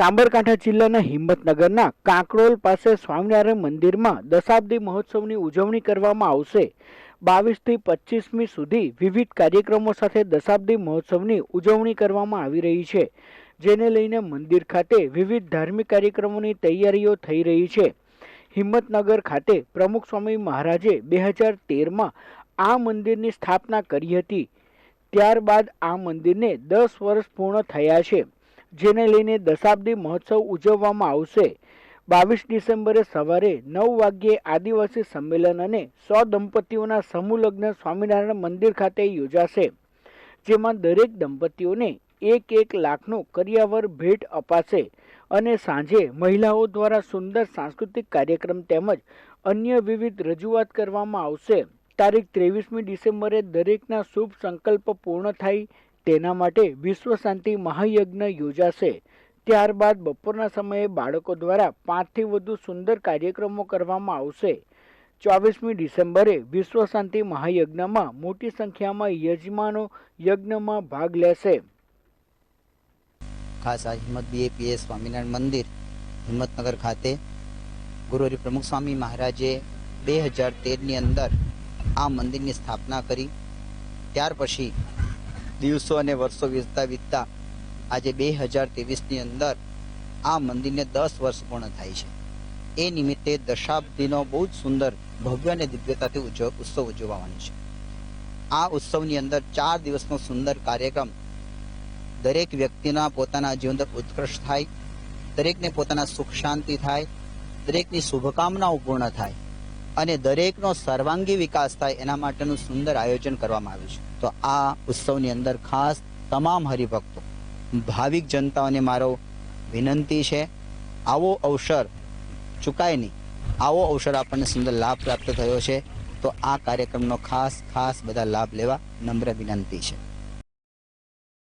સાબરકાંઠા જિલ્લાના હિંમતનગરના કાંકરોલ પાસે સ્વામિનારાયણ મંદિરમાં દશાબ્દી મહોત્સવની ઉજવણી કરવામાં આવશે. બાવીસથી પચીસમી સુધી વિવિધ કાર્યક્રમો સાથે દશાબ્દી મહોત્સવની ઉજવણી કરવામાં આવી રહી છે, જેને લઈને મંદિર ખાતે વિવિધ ધાર્મિક કાર્યક્રમોની તૈયારીઓ થઈ રહી છે. હિંમતનગર ખાતે પ્રમુખ સ્વામી મહારાજે બે હજાર તેરમાં આ મંદિરની સ્થાપના કરી હતી. ત્યારબાદ આ મંદિરને દસ વર્ષ પૂર્ણ થયા છે. જેને લઈને દશાબ્દી મહોત્સવ ઉજવવામાં આવશે. બાવીસ ડિસેમ્બરે સવારે નવ વાગ્યે આદિવાસી સંમેલન અને સો દંપતીઓના સમૂહ લગ્ન સ્વામિનારાયણ મંદિર ખાતે યોજાશે, જેમાં દરેક દંપતીઓને એક એક લાખનું કરિયાવર ભેટ અપાશે અને સાંજે મહિલાઓ દ્વારા સુંદર સાંસ્કૃતિક કાર્યક્રમ તેમજ અન્ય વિવિધ રજૂઆત કરવામાં આવશે. તારીખ ત્રેવીસમી ડિસેમ્બરે દરેકના શુભ સંકલ્પ પૂર્ણ થાય તેના માટે વિશ્વ શાંતિ મહાયજ્ઞ યોજાશે. ત્યારબાદ બપોરના સમયે બાળકો દ્વારા પાંચથી વધુ સુંદર કાર્યક્રમો કરવામાં આવશે. ચોવીસમી ડિસેમ્બરે વિશ્વ શાંતિ મહાયજ્ઞમાં મોટી સંખ્યામાં યજમાનો યજ્ઞમાં ભાગ લેશે. ખાસ આ હિંમત બીએપીએ સ્વામિનારાયણ મંદિર, હિંમતનગર ખાતે ગુરુહરિ પ્રમુખ સ્વામી મહારાજે બે હજાર તેરની અંદર આ મંદિરની સ્થાપના કરી. ત્યાર પછી દિવસો અને વર્ષો વીતતા વીતતા આજે બે હજાર ત્રેવીસની અંદર આ મંદિરને દસ વર્ષ પૂર્ણ થાય છે. એ નિમિત્તે દશાબ્દીનો બહુ જ સુંદર ભવ્ય અને દિવ્યતાથી ઉત્સવ ઉજવવાનો છે. આ ઉત્સવની અંદર ચાર દિવસનો સુંદર કાર્યક્રમ દરેક વ્યક્તિના પોતાના જીવન ઉત્કર્ષ થાય, દરેકને પોતાના સુખ શાંતિ થાય, દરેકની શુભકામનાઓ પૂર્ણ થાય. અને દરેકનો સર્વાંગી વિકાસ થાય એના માટેનું સુંદર આયોજન કરવામાં આવ્યું છે. તો આ ઉત્સવની અંદર ખાસ તમામ હરિભક્તો, ભાવિક જનતાઓને મારો વિનંતી છે, આવો અવસર ચૂકાય નહીં. આવો અવસર આપણને સુંદર લાભ પ્રાપ્ત થયો છે. તો આ કાર્યક્રમનો ખાસ ખાસ બધા લાભ લેવા નમ્ર વિનંતી છે.